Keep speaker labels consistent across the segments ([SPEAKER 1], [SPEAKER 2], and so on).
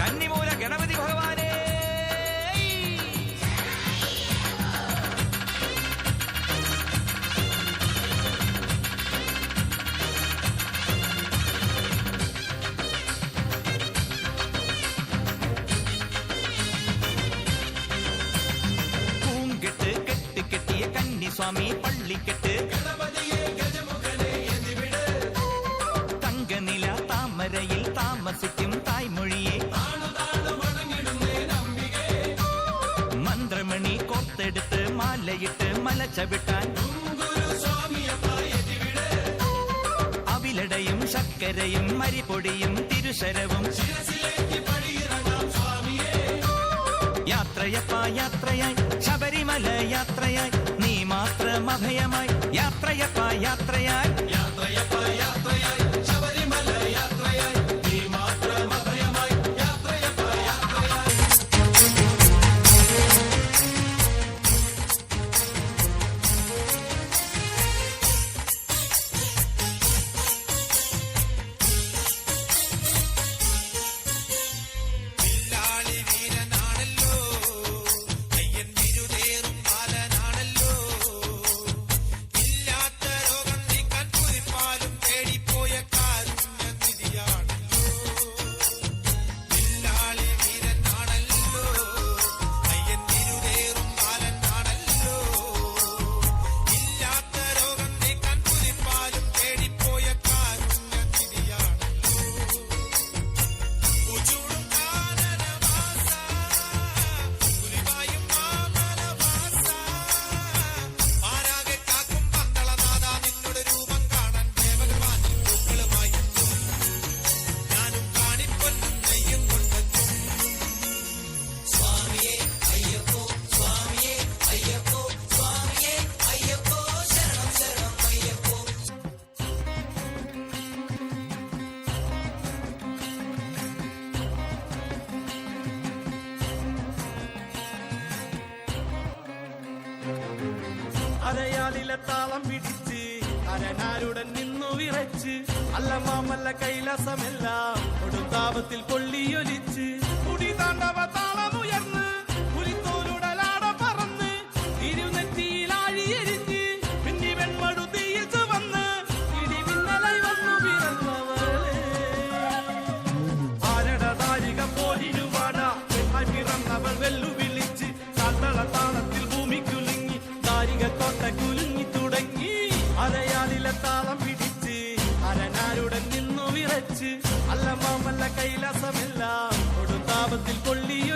[SPEAKER 1] കന്നിമൂല ഗണപതി ഭഗവാനേ പൂങ്കെട്ട് കെട്ട് കെട്ടിയ കന്നിസ്വാമി പള്ളിക്കെട്ട് തങ്കനില താമരയിൽ താമസിക്കും തായ്മൊഴിയെ മന്ത്രമണി മാലയിട്ട് മല ചവിട്ടാൻ അവിലടയും ശർക്കരയും മരിപൊടിയും തിരുശരവും യാത്രയപ്പ യാത്രയായി. ശബരിമല യാത്രയായി. നീ മാത്രം അഭയമായി. യാത്രയപ്പ യാത്രയായി യാത്രയപ്പ യാത്രയായി.
[SPEAKER 2] അരയാലിലെ താളം പിടിച്ച് അരനാരുടൻ നിന്നു വിറച്ച്. അല്ല മാമല്ല കൈലാസമെല്ലാം കൊടുത്താപത്തിൽ പൊള്ളിയൊലിച്ച് കുടി താണ്ടവ താളമുയർന്ന് നിന്നു വിറച്ച് അല്ലമാമല്ല കൈലാസമെല്ലാം കൊടുത്താപത്തിൽ പൊള്ളിയൊലിച്ച്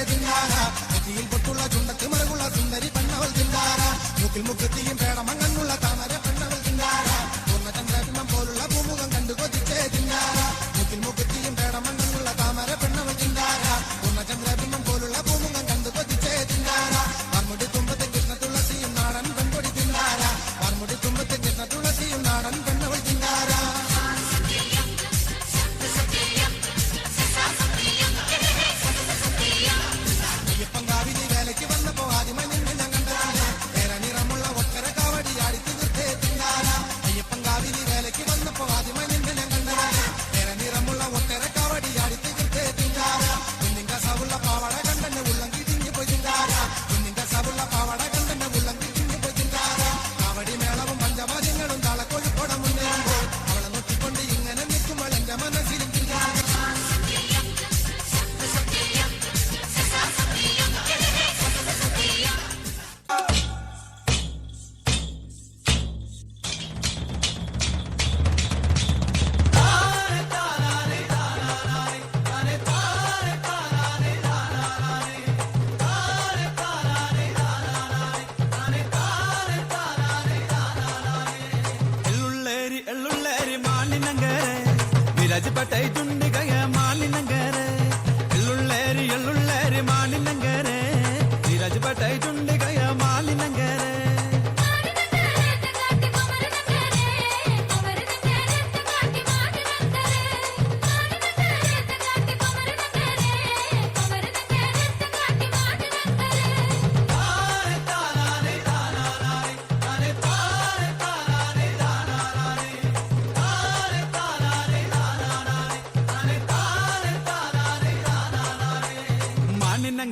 [SPEAKER 3] പെണ്ണിനെ കണ്ടേ തിന്നാര നെറ്റിയിൽ പൊട്ടുള്ള ചുണ്ടത്ത് മറുകുള്ള സുന്ദരി പെണ്ണവൾ തിന്നാര മൂക്കിൽ മുക്കത്തിയും പേടമങ്ങുള്ള താമര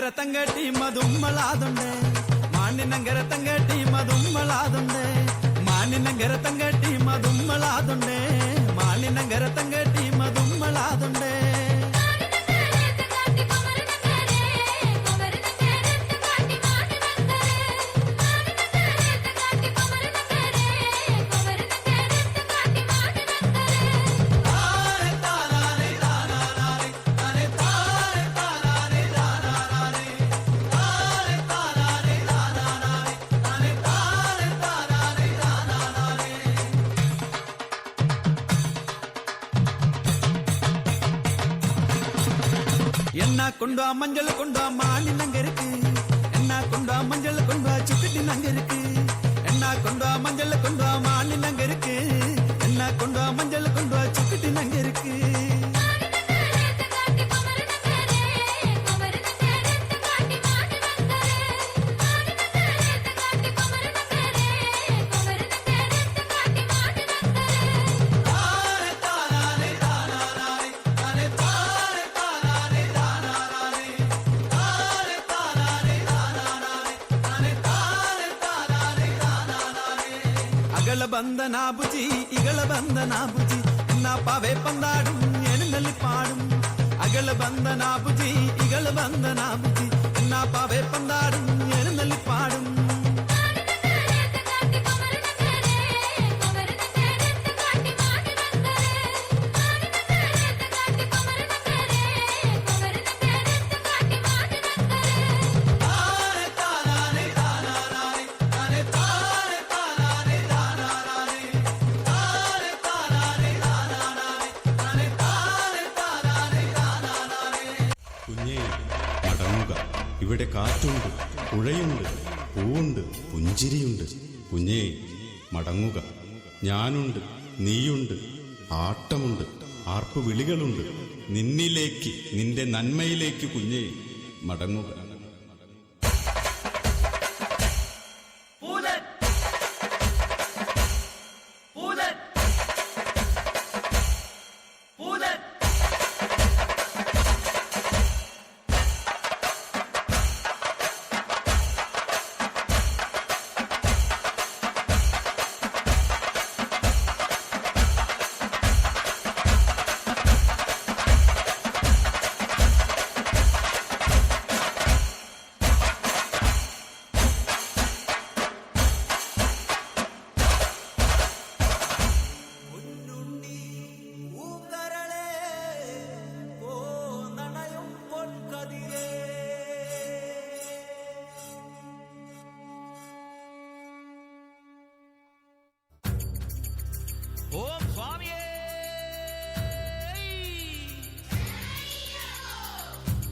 [SPEAKER 4] മാണിനങ്കര തങ്കട്ടി മതുമ്മളാതുണ്ട് മാണിനങ്കര തങ്കട്ടി മതുമ്മളാതുണ്ട് മാണിനങ്കര തങ്കട്ടി മതുമ്മളാതുണ്ട് മാണിനങ്കര തങ്കട്ടി മതുമ്മളാതുണ്ട് என்ன கொண்டா மஞ்சள் கொண்டா மாலி நங்க இருக்கு? என்ன கொண்டா மஞ்சள் கொண்டா சுக்கட்டி நங்க இருக்கு? என்ன கொண்டா மஞ்சள் கொண்டா மாலி நங்க இருக்கு? என்ன கொண்டா மஞ்சள் கொண்டா சுக்கட்டி நங்க இருக்கு? അകള ബന്ധ നാബുജി ഇകള ബന്ധ നാബുജി എന്നാ പവേ പന്താടും എഴുന്നള്ളി പാടും അകള ബന്ധ നാബുജി ഇകള ബന്ധ നാബുജി എന്നാ പവേ പന്താടും എഴുന്നള്ളി പാടും
[SPEAKER 5] കാറ്റുണ്ട് പുഴയുണ്ട് പൂവുണ്ട് പുഞ്ചിരിയുണ്ട്. കുഞ്ഞേ മടങ്ങുക. ഞാനുണ്ട് നീയുണ്ട് ആട്ടമുണ്ട് ആർപ്പു വിളികളുണ്ട് നിന്നിലേക്ക് നിന്റെ നന്മയിലേക്ക് കുഞ്ഞേ മടങ്ങുക.